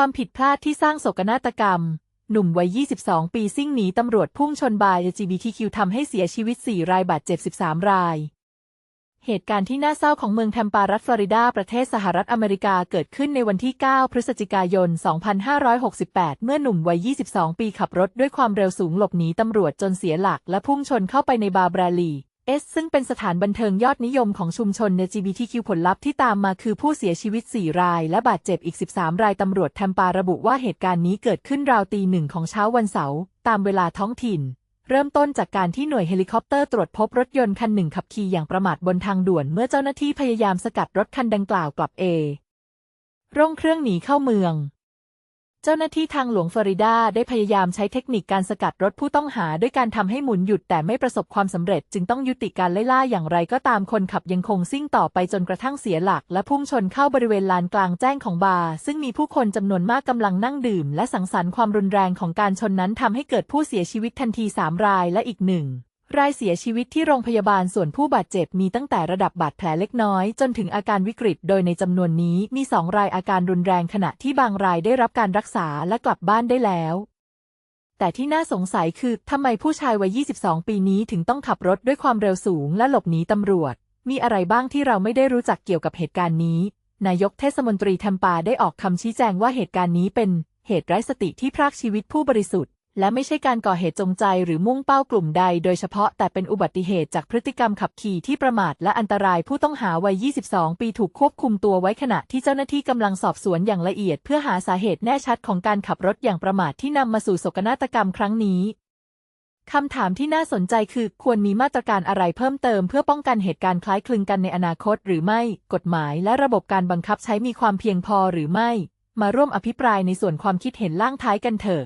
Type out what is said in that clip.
ความผิดพลาดที่สร้างโศกนาฏกรรม หนุ่มวัย 22 ปีซิ่งหนีตำรวจพุ่งชนบาย LGBTQ ทำให้เสียชีวิต 4 รายบาดเจ็บ 13 ราย เหตุการณ์ที่น่าเศร้าของเมืองแทมปารัฐฟลอริดา ประเทศสหรัฐอเมริกาเกิดขึ้นในวันที่ 9 พฤศจิกายน 2568 เมื่อหนุ่มวัย 22 ปีขับรถด้วยความเร็วสูงหลบหนีตำรวจจนเสียหลัก และพุ่งชนเข้าไปในบาร์แบรลี เอสซึ่งเป็นสถานบันเทิงยอดนิยมของชุมชน LGBTQ ผลลัพธ์ที่ตามมาคือผู้เสียชีวิต 4 ราย และบาดเจ็บอีก 13 รายตำรวจแทมปาระบุว่าเหตุการณ์นี้เกิดขึ้นราวตีหนึ่งของเช้าวันเสาร์ตามเวลาท้องถิ่น เริ่มต้นจากการที่หน่วยเฮลิคอปเตอร์ตรวจพบรถยนต์คันหนึ่งขับขี่อย่างประมาทบนทางด่วนเมื่อเจ้าหน้าที่พยายามสกัดรถคันดังกล่าวกลับเอร่งเครื่องหนีเข้าเมือง เจ้าหน้าที่ทางหลวงฟลอริดาได้พยายามใช้เทคนิคการสกัดรถผู้ต้องหาด้วยการทำให้หมุนหยุดแต่ไม่ประสบความสำเร็จ จึงต้องยุติการไล่ล่าอย่างไรก็ตามคนขับยังคงซิ่งต่อไปจนกระทั่งเสียหลัก และพุ่งชนเข้าบริเวณลานกลางแจ้งของบาร์ซึ่งมีผู้คนจำนวนมากกำลังนั่งดื่ม และสังสรรค์ความรุนแรงของการชนนั้นทำให้เกิดผู้เสียชีวิตทันทีสามรายและอีกหนึ่ง รายเสียชีวิตที่โรงพยาบาลส่วนผู้บาดเจ็บมีตั้งแต่ระดับบาดแผลเล็กน้อย จนถึงอาการวิกฤต โดยในจำนวนนี้มีสองรายอาการรุนแรงขณะที่บางรายได้รับการรักษาและกลับบ้านได้แล้ว แต่ที่น่าสงสัยคือทำไมผู้ชายวัย 22 ปีนี้ถึงต้องขับรถด้วยความเร็วสูงและหลบหนีตำรวจ มีอะไรบ้างที่เราไม่ได้รู้จักเกี่ยวกับเหตุการณ์นี้ นายกเทศมนตรีแทมปาได้ออกคำชี้แจงว่าเหตุการณ์นี้เป็นเหตุไร้สติที่พรากชีวิตผู้บริสุทธิ์ และไม่ใช่การก่อเหตุจงใจหรือมุ่งเป้ากลุ่มใด โดยเฉพาะแต่เป็นอุบัติเหตุจากพฤติกรรมขับขี่ที่ประมาทและอันตรายผู้ต้องหาวัย 22 ปีถูกควบคุมตัวไว้ขณะที่เจ้าหน้าที่กำลังสอบสวนอย่างละเอียด เพื่อหาสาเหตุแน่ชัดของการขับรถอย่างประมาทที่นำมาสู่โศกนาฏกรรมครั้งนี้คำถามที่น่าสนใจคือควรมีมาตรการอะไรเพิ่มเติมเพื่อป้องกันเหตุการณ์คล้ายคลึงกันในอนาคตหรือไม่ กฎหมายและระบบการบังคับใช้มีความเพียงพอหรือไม่ มาร่วมอภิปรายในส่วนความคิดเห็นล่างท้ายกันเถอะ